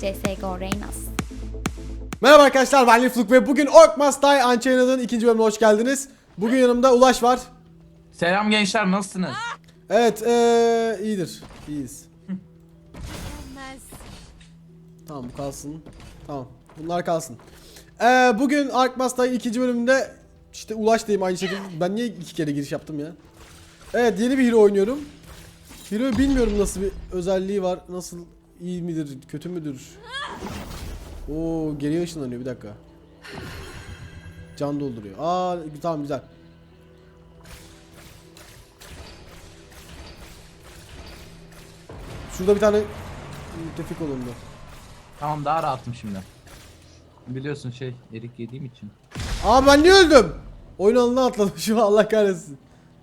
CSGO Reynas. Merhaba arkadaşlar ben Lifluk ve bugün Orc Must Die Unchained'ın ikinci bölümüne hoş geldiniz. Bugün yanımda Ulaş var. Selam gençler nasılsınız? Evet ee, iyidir. İyiyiz. Tamam bu kalsın. Tamam bunlar kalsın. Ee, bugün Ark Must Die ikinci bölümünde işte Ulaş diyeyim aynı şekilde. Ben niye iki kere giriş yaptım ya? Evet yeni bir hero oynuyorum. Hero'yu bilmiyorum nasıl bir özelliği var. Nasıl iyi midir, kötü müdür? Oo geriye ışınlanıyor bir dakika. Can dolduruyor. Aa tamam güzel. Şurada bir tane müttefik olundu. Tamam daha rahatım şimdi. Biliyorsun şey erik yediğim için. Aa ben niye öldüm? Oyun alanına atladım şu an, Allah kahretsin.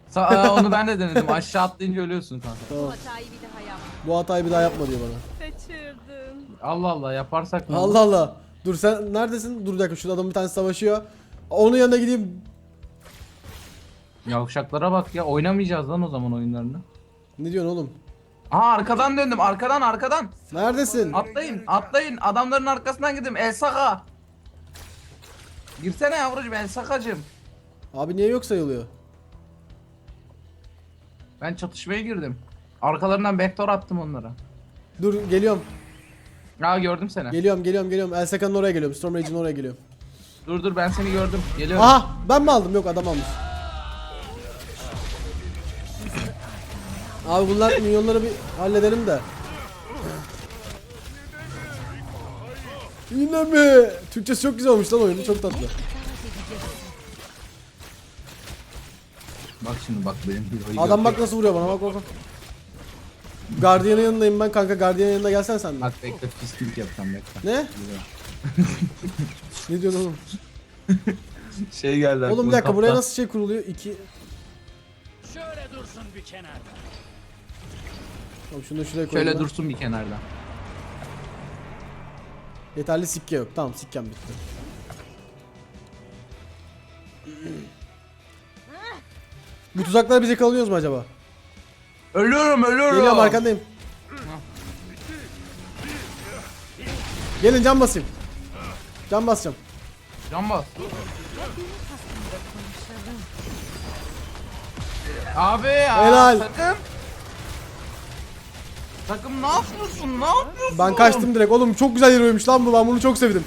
Sa onu ben de denedim. Aşağı atlayınca ölüyorsun kanka. Tamam. Hatayı bir daha yap. Bu hatayı bir daha yapma diyor bana. Kaçırdın. Allah Allah yaparsak olur? Allah Allah. Dur sen neredesin? Dur bir dakika şurada adam bir tane savaşıyor. Onun yanına gideyim. Yavşaklara bak ya oynamayacağız lan o zaman oyunlarını. Ne diyorsun oğlum? Aa arkadan döndüm arkadan arkadan. Neredesin? Atlayın atlayın adamların arkasından gidin Elsaka. Girsene yavrucuğum Elsakacım. Abi niye yok sayılıyor? Ben çatışmaya girdim. Arkalarından backdoor attım onlara. Dur geliyorum. Aa gördüm seni. Geliyorum geliyorum geliyorum. El Sakan'ın oraya geliyorum. Storm Rage'in oraya geliyorum. dur dur ben seni gördüm. Geliyorum. Aha ben mi aldım? Yok adam almış. Abi bunlar milyonları bir halledelim de. Yine mi? Türkçesi çok güzel olmuş lan oyunu çok tatlı. Bak şimdi bak benim hero'yu Adam bak nasıl vuruyor bana bak bak bak. Guardian'ın yanındayım ben kanka Guardian'ın yanına gelsen sen de. Bak bekle fisklik yapacağım bekle. Ne? Ne diyorsun oğlum? Şey geldi Oğlum bir dakika buraya kaptan. nasıl şey kuruluyor? İki... Şöyle dursun bir kenarda. Tamam şunu da şuraya koyalım. Şöyle ben. dursun bir kenarda. Yeterli sikke yok. Tamam sikkem bitti. Bu tuzaklar bize kalıyoruz mu acaba? Ölüyorum ölüyorum. Geliyorum arkandayım. Gelin can basayım. Can basacağım. Can bas. Abi ya Helal. takım. Takım ne yapıyorsun? Ne yapıyorsun? Ben kaçtım direkt. Oğlum çok güzel heroymuş lan bu. Ben bunu çok sevdim.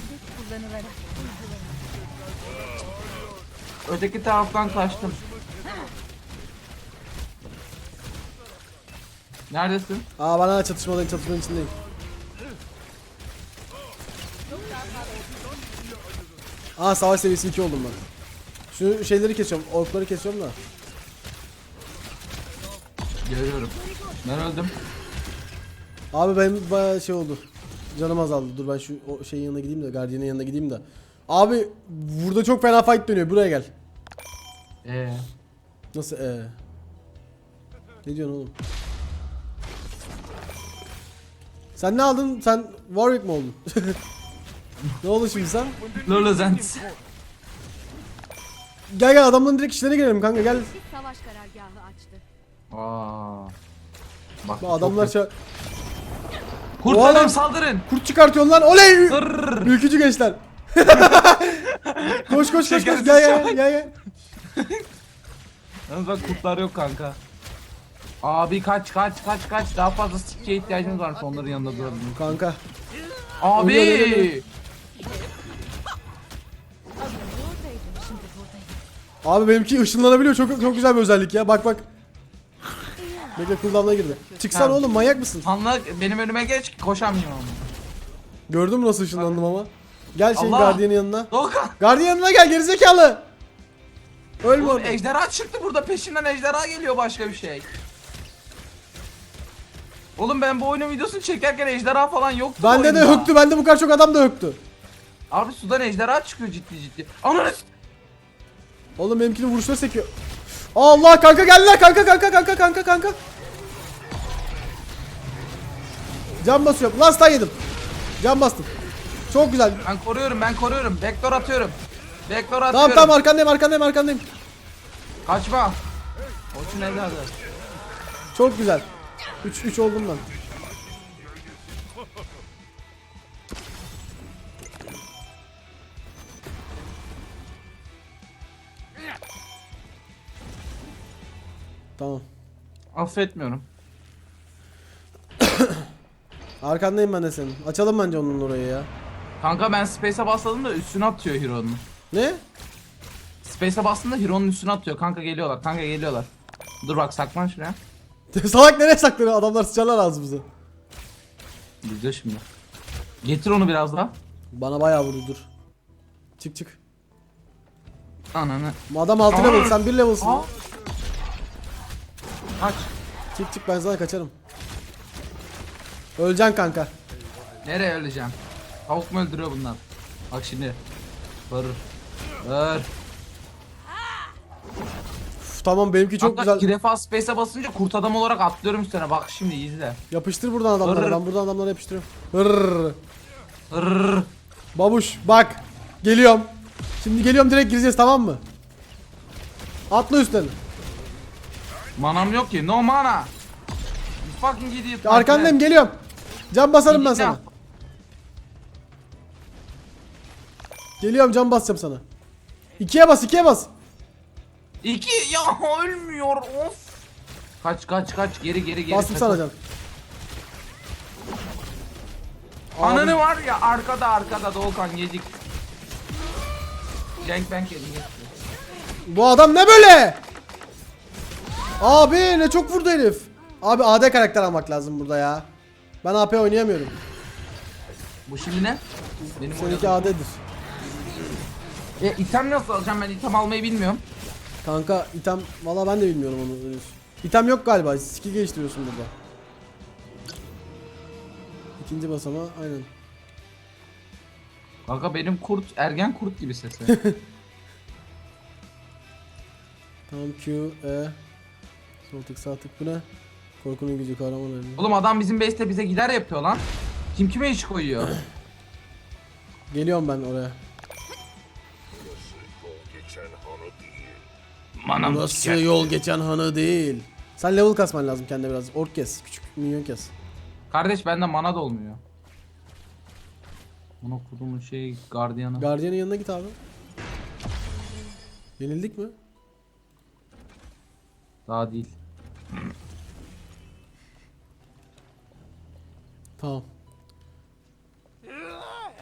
Öteki taraftan kaçtım. Neredesin? Aa bana çatışmadayım. Çatışmanın içindeyim. Aa savaş seviyesi 2 oldum ben. Şu şeyleri kesiyorum. Orkları kesiyorum da. Görüyorum. Ben öldüm. Abi benim bayağı şey oldu. Canım azaldı. Dur ben şu o şeyin yanına gideyim de Guardian'ın yanına gideyim de. Abi burada çok fena fight dönüyor. Buraya gel. Ee, Nasıl ee? Ne diyorsun oğlum? Sen ne aldın? Sen Warwick mi oldun? ne oldu şimdi sen? Lolozent. Gel gel adamların direkt işlerine girelim kanka gel. Bir savaş karargahı açtı. Aa. Bak Bu adamlar ça- Kurt Bu adam adam- saldırın. kurt çıkartıyorsun lan. Oley! Ülkücü gençler. koş koş koş koş gel gel gel gel. Yalnız bak kurtlar yok kanka. Abi kaç kaç kaç kaç daha fazla sikçe ihtiyacımız var onların yanında duralım. Kanka. Abi. Oluyor, oluyor, oluyor. Abi benimki ışınlanabiliyor. Çok çok güzel bir özellik ya. Bak bak. Bekle cooldown'a girdi. Çıksan Tamam. oğlum manyak mısın? Anla benim önüme geç koşamıyorum. Gördün mü nasıl ışınlandım ama? Gel şeyin Allah! Guardian'ın yanına. Doğukan. Guardian yanına gel gerizekalı. Ölme orada. ejderha çıktı burada peşinden ejderha geliyor başka bir şey. Oğlum ben bu oyunun videosunu çekerken ejderha falan yoktu Bende de yoktu. Bende bu kadar çok adam da yoktu. Abi sudan ejderha çıkıyor ciddi ciddi. Ananı Oğlum benimkini vuruşları sekiyor. Allah kanka geldiler kanka kanka kanka kanka kanka. Can basıyorum. Last time yedim. Can bastım. Çok güzel. Ben koruyorum ben koruyorum. Vektor atıyorum. Vektor atıyorum. Tamam tamam arkandayım arkandayım arkandayım. Kaçma. Koçun evladı. Çok güzel. 3 3 oldum ben. Tamam. Affetmiyorum. Arkandayım ben de senin. Açalım bence onun orayı ya. Kanka ben space'e bastım da üstüne atıyor Hiro'nun. Ne? Space'e bastığında Hiro'nun üstüne atıyor. Kanka geliyorlar. Kanka geliyorlar. Dur bak saklan şuraya. Salak nereye saklanıyor? Adamlar sıçarlar ağzımıza. Gidiyor şimdi. Getir onu biraz daha. Bana bayağı vurdu dur. Çık çık. Ananı. Adam 6 Aa! level sen 1 level'sın. Aa. Kaç. Çık çık ben sana kaçarım. Öleceksin kanka. Nereye öleceğim? Tavuk mu öldürüyor bunlar? Bak şimdi. Vır. Vır. Tamam benimki çok Kanka güzel. iki defa space'e basınca kurt adam olarak atlıyorum üstüne. Bak şimdi izle. Yapıştır buradan adamları. Hırr. Ben buradan adamları yapıştırıyorum. Hırr. Hırrrr. Babuş bak. Geliyorum. Şimdi geliyorum direkt gireceğiz tamam mı? Atla üstlerine. Manam yok ki. No mana. You fucking idiot. Arkandayım geliyorum. Can basarım ben sana. Geliyorum can basacağım sana. İkiye bas ikiye bas. İki ya ölmüyor of. Kaç kaç kaç geri geri geri. Bastım kaç. sana can. Ananı var ya arkada arkada Doğukan gecik. Gangbang yedin geç. Bu adam ne böyle? Abi ne çok vurdu herif. Abi AD karakter almak lazım burada ya. Ben AP oynayamıyorum. Bu şimdi ne? Benim Seninki. AD'dir. E item nasıl alacağım ben item almayı bilmiyorum. Kanka item valla ben de bilmiyorum onu henüz. İtem yok galiba. Skill geliştiriyorsun burada. İkinci basama aynen. Kanka benim kurt ergen kurt gibi sesi. Tamam Q, E. Sol tık sağ tık bu ne? Korkunun gücü kahraman öyle. Oğlum adam bizim base'te bize gider yapıyor lan. Kim kime iş koyuyor? Geliyorum ben oraya. Manam Burası yol geçen hanı değil. Sen level kasman lazım kendine biraz. Ork kes. Küçük minyon kes. Kardeş bende mana da olmuyor. Ona kudumun şey gardiyanı. Guardian'ın yanına git abi. Yenildik mi? Daha değil. Tamam.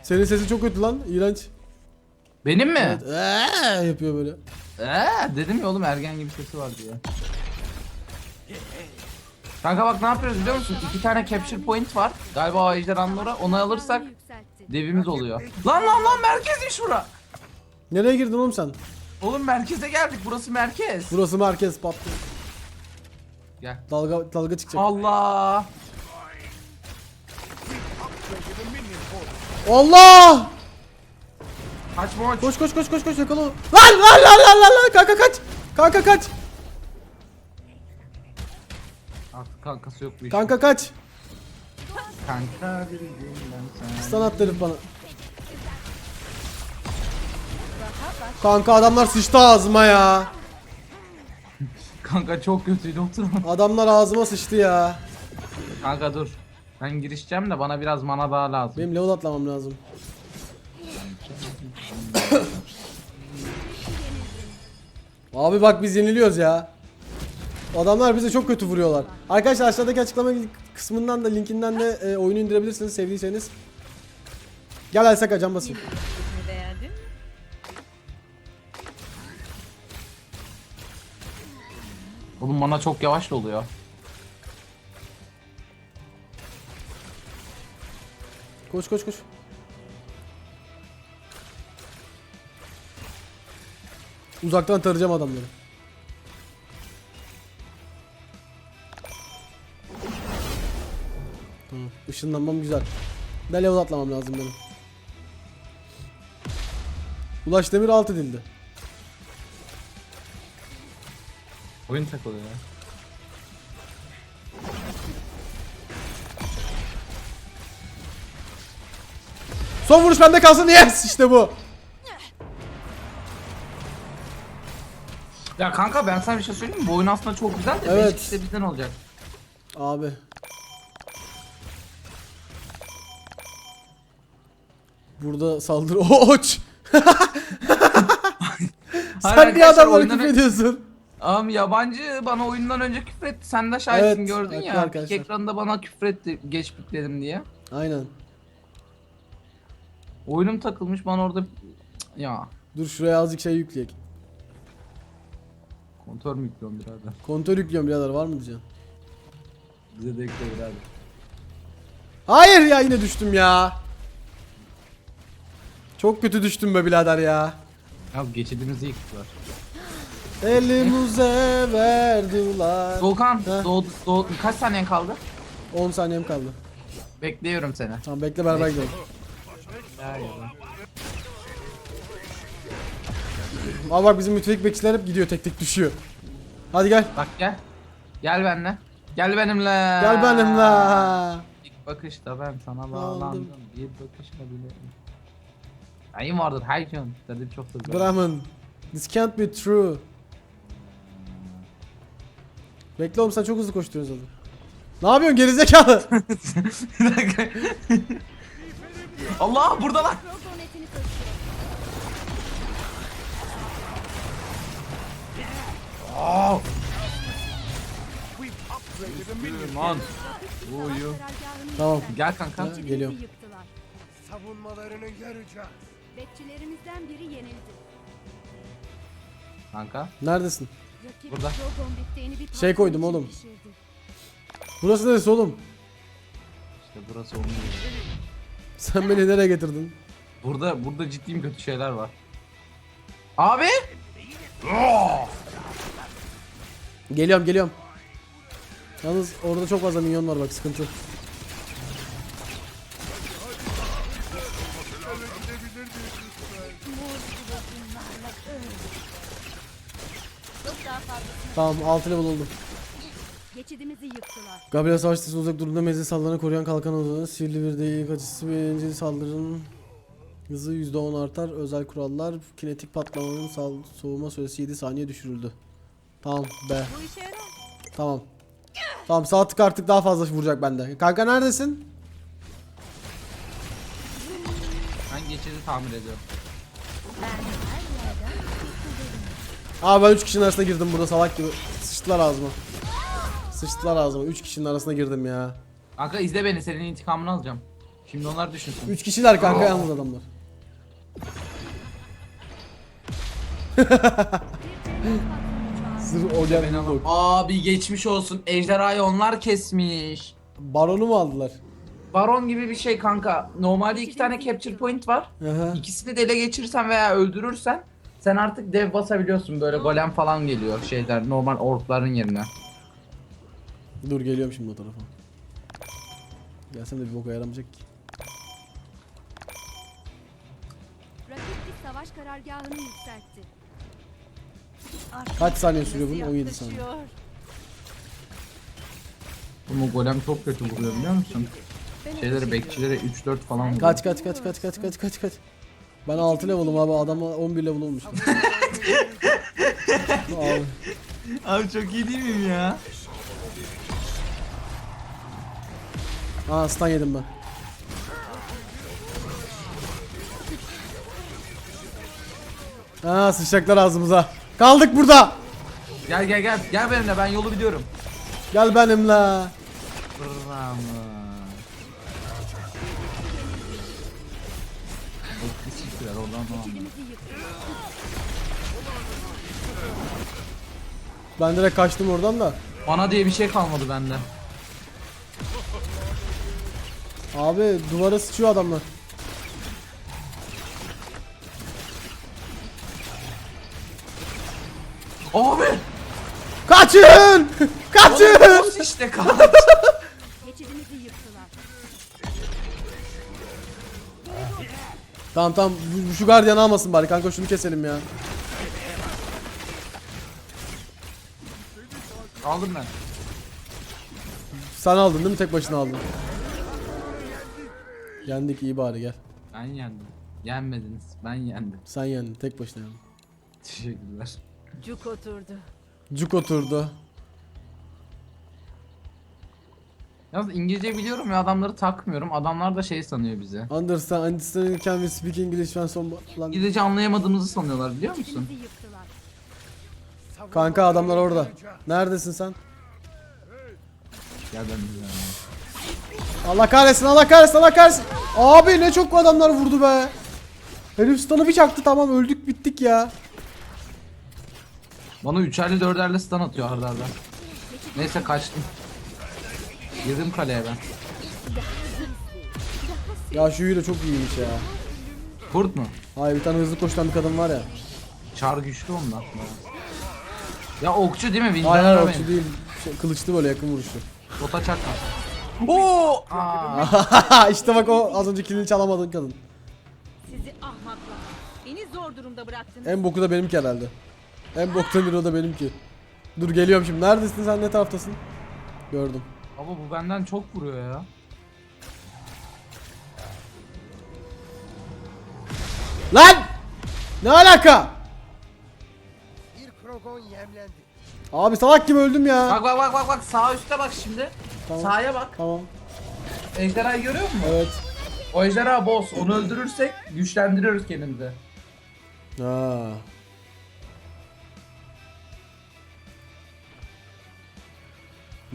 Senin sesin çok kötü lan. İğrenç. Benim mi? Evet. Eee yapıyor böyle. Eee dedim ya oğlum ergen gibi sesi var diye. Kanka bak ne yapıyoruz biliyor musun? İki tane capture point var. Galiba o ejderhanın orada. Onu alırsak devimiz oluyor. Lan lan lan merkezmiş bura. Nereye girdin oğlum sen? Oğlum merkeze geldik. Burası merkez. Burası merkez patlı. Gel. Dalga dalga çıkacak. Allah. Allah! Kaçma aç. Koş koş koş koş koş yakala. onu. Lan lan lan lan lan lan kanka kaç. Kanka kaç. Artık kankası yok bu işin. Kanka kaç. Kanka bir gün ben sen. Stun herif bana. Kanka adamlar sıçtı ağzıma ya. Kanka çok kötüydü oturma. Adamlar ağzıma sıçtı ya. Kanka dur. Ben girişeceğim de bana biraz mana daha lazım. Benim level atlamam lazım. Abi bak biz yeniliyoruz ya. Adamlar bize çok kötü vuruyorlar. Arkadaşlar aşağıdaki açıklama kısmından da linkinden de e, oyunu indirebilirsiniz sevdiyseniz. Gel Elsak acan basayım. Oğlum mana çok yavaş oluyor. Koş koş koş. Uzaktan tarayacağım adamları. Tamam. Işınlanmam güzel. Da level atlamam lazım benim. Ulaş Demir alt edildi. Oyun takılıyor ya. Son vuruş bende kalsın. Yes! İşte bu. Ya kanka ben sana bir şey söyleyeyim mi? Bu oyun aslında çok güzel de Evet. evet. işte bizden olacak. Abi. Burada saldırı. Oç! Sen niye oyundan- küfür ediyorsun? Am yabancı bana oyundan önce küfretti. Sen de şahitsin Evet, gördün haklı ya. arkadaşlar. Pik ekranında bana küfretti geç pikledim diye. Aynen. Oyunum takılmış bana orada ya Dur şuraya azıcık şey yükleyek. Kontör mü yüklüyorum birader? Kontör yüklüyorum birader var mı diyeceksin? Bize de ekle birader. Hayır ya yine düştüm ya. Çok kötü düştüm be birader ya. Ya geçidimizi yıktılar. Elimize verdiler. Doğukan Heh. doğdu, doğdu. kaç saniyen kaldı? 10 saniyem kaldı. Bekliyorum seni. Tamam bekle beraber gidelim. Aa bak bizim mütefik bekçiler hep gidiyor tek tek düşüyor. Hadi gel. Bak gel. Gel benimle. Gel benimle. Gel benimle. İlk bakışta ben sana bağlandım. Bir bakışta bile. Ayın vardır her gün. Dedim çok hızlı. Brahman. This can't be true. Bekle oğlum sen çok hızlı koşturuyorsun zaten. Ne yapıyorsun gerizekalı? Allah burada Aman. Savaş Uyu. Tamam. Gel kanka. Geliyorum. savunmalarını göreceğim. Bekçilerimizden biri yenildi. Kanka. Neredesin? Rakip Burada. Rogon bittiğini bir Şey koydum için oğlum. pişirdi. Burası neresi oğlum? İşte burası onun yeri. Sen beni nereye getirdin? Burada burada ciddiyim kötü şeyler var. Abi. Geliyorum geliyorum. Yalnız orada çok fazla minyon var bak sıkıntı. Fazlasını Tamam 6 level oldum. geçidimizi yıktılar. Gabriel savaşçısı uzak durumda menzil saldırılarını koruyan kalkan uzanır. Sihirli bir deyik açısı birinci saldırının hızı %10 artar. Özel kurallar kinetik patlamanın soğuma süresi 7 saniye düşürüldü. Tamam be. Bu işe yarar. Tamam. Tamam sağ tık artık daha fazla vuracak bende. Kanka neredesin? Ben geçidi tamir ediyorum. Aa ben 3 kişinin arasına girdim burada salak gibi. Sıçtılar ağzıma. Sıçtılar ağzıma. 3 kişinin arasına girdim ya. Kanka izle beni senin intikamını alacağım. Şimdi onlar düşünsün. 3 kişiler kanka yalnız adamlar. Sırf o geldi. Abi geçmiş olsun. Ejderhayı onlar kesmiş. Baronu mu aldılar? Baron gibi bir şey kanka. Normalde iki tane capture point var. Aha. İkisini de ele geçirirsen veya öldürürsen sen artık dev basabiliyorsun böyle golem falan geliyor şeyler normal orkların yerine. Dur geliyorum şimdi o tarafa. Gelsem de bir boka yaramayacak ki. Rakip bir savaş karargahını yükseltti. Kaç saniye sürüyor bunun? Yaklaşıyor. 17 saniye. Ama golem çok kötü vuruyor biliyor musun? Ben Şeyleri bekçilere 3-4 falan vuruyor. Kaç kaç kaç kaç kaç kaç kaç kaç. Ben 6 level'ım abi adam 11 level olmuş. abi. Abi çok iyi değil miyim ya? Aa stun yedim ben. Aa sıçacaklar ağzımıza. Kaldık burada. Gel gel gel gel benimle ben yolu biliyorum. Gel benimle. Bravo. Bekli oradan tamam. Ben direkt kaçtım oradan da. Bana diye bir şey kalmadı bende. Abi duvara sıçıyor adamlar. Abi! Kaçın! Kaçın! Boss işte kaç. Geçidimizi yıktılar. Tamam tamam bu- şu gardiyanı almasın bari kanka şunu keselim ya. Aldım ben. Sen aldın değil mi tek başına aldın? Yendik iyi bari gel. Ben yendim. Yenmediniz. Ben yendim. Sen yendin tek başına yendin. Teşekkürler. Cuk oturdu. Cuk oturdu. Yalnız İngilizce biliyorum ya adamları takmıyorum. Adamlar da şey sanıyor bizi. Understand, understand can we speak English when some... Lan İngilizce anlayamadığımızı sanıyorlar biliyor musun? Yıktılar. Kanka adamlar orada. Neredesin sen? Gel ben. Allah kahretsin Allah kahretsin Allah kahretsin. Abi ne çok adamlar vurdu be. Herif stun'ı bir çaktı tamam öldük bittik ya. Bana üçerli dörderli stun atıyor arda arda. Neyse kaçtım. Girdim kaleye ben. Ya şu hile çok iyiymiş ya. Kurt mu? Hayır bir tane hızlı koşan bir kadın var ya. Çar güçlü ondan. Ya okçu değil mi? Hayır Windhammer hayır benim. okçu değil. Şey, kılıçlı böyle yakın vuruşlu. Bota çakma. Oo! işte bak o az önce kilini çalamadın kadın. Sizi ahmaklar. Beni zor durumda bıraktınız. En boku da benimki herhalde. En boktan biri o da benimki. Dur geliyorum şimdi. Neredesin sen ne taraftasın? Gördüm. Baba bu benden çok vuruyor ya. Lan! Ne alaka? Bir krogon yemlendi. Abi salak gibi öldüm ya. Bak bak bak bak bak sağ üstte bak şimdi. Tamam. Sağa bak. Tamam. Ejderhayı görüyor musun? Evet. O ejderha boss. Onu öldürürsek güçlendiriyoruz kendimizi. Ha.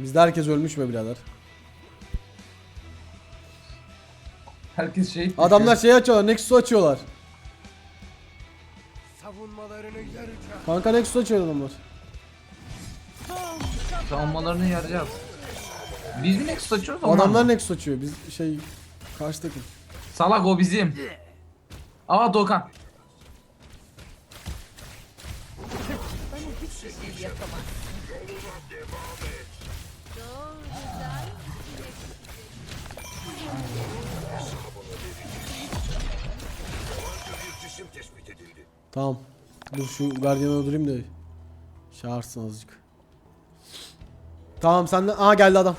Bizde herkes ölmüş mü birader? Herkes şey Adamlar şey açıyorlar, Nexus açıyorlar. Savunmalarını yarayacak. Kanka Nexus açıyor adamlar. savunmalarını yarayacağız. Biz mi Nexus açıyoruz onlar Adamlar mı? Nexus açıyor. Biz şey karşı takım. Salak o bizim. Aa Dokan. Tamam. Dur şu gardiyanı öldüreyim de çağırsın azıcık. Tamam senden aha geldi adam.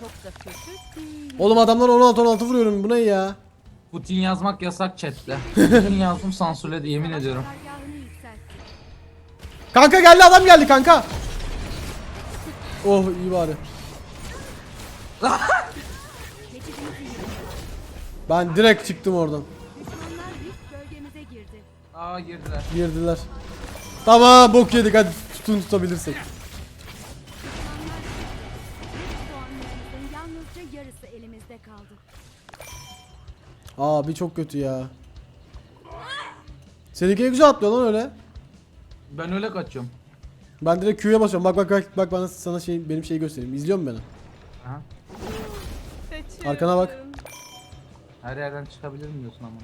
Çok da kötü değil. Oğlum adamlar 16 16 vuruyorum. Bu ne ya? Putin yazmak yasak chatte. Putin yazdım sansürledi yemin ediyorum. Kanka geldi adam geldi kanka. Oh iyi bari. Ben direkt çıktım oradan. Aa girdiler. Girdiler. Tamam bok yedik hadi tutun tutabilirsek. Yalnızca yarısı elimizde kaldı. Abi çok kötü ya. Seninki ne güzel atlıyor lan öyle. Ben öyle kaçıyorum. Ben direkt Q'ya basıyorum. Bak bak bak bak bana sana şey benim şeyi göstereyim. İzliyor musun beni? Aha. Arkana bak. Her yerden çıkabilirim diyorsun amına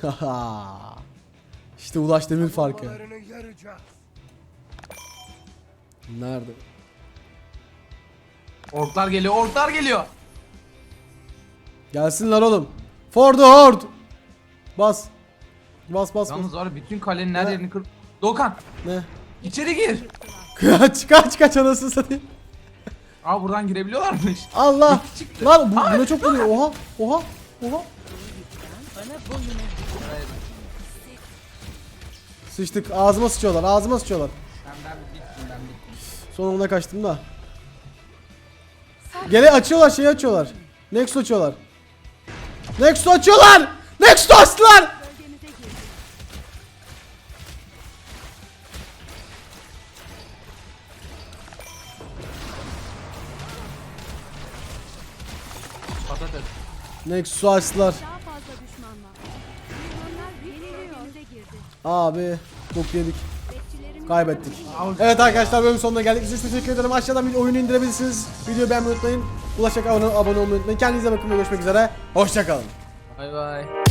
koyayım. Haha. İşte Ulaş Demir farkı. Nerede? Orklar geliyor, orklar geliyor. Gelsinler oğlum. For the horde. Bas. Bas bas bas. Yalnız var ya, bütün kalenin her Ne? yerini kır... Dokan Ne? içeri gir. kaç kaç kaç anasını satayım. Aa buradan girebiliyorlarmış. Allah. İki çıktı. Lan bu, buna çok vuruyor. Oha. Oha. Oha. Bana boyun Sıçtık. Ağzıma sıçıyorlar. Ağzıma sıçıyorlar. Ben ben bittim ben bittim. Sonunda kaçtım da. Gene açıyorlar şeyi açıyorlar. Nexus açıyorlar. Nexus açıyorlar. Nexus açtılar. Patates. Nexus açtılar. Abi bok yedik. Kaybettik. Evet arkadaşlar bölümün sonuna geldik. Size teşekkür ederim. Aşağıdan bir oyunu indirebilirsiniz. Videoyu beğenmeyi unutmayın. Ulaşacak abone, abone olmayı unutmayın. Kendinize bakın ve görüşmek üzere. Hoşçakalın. Bay bay.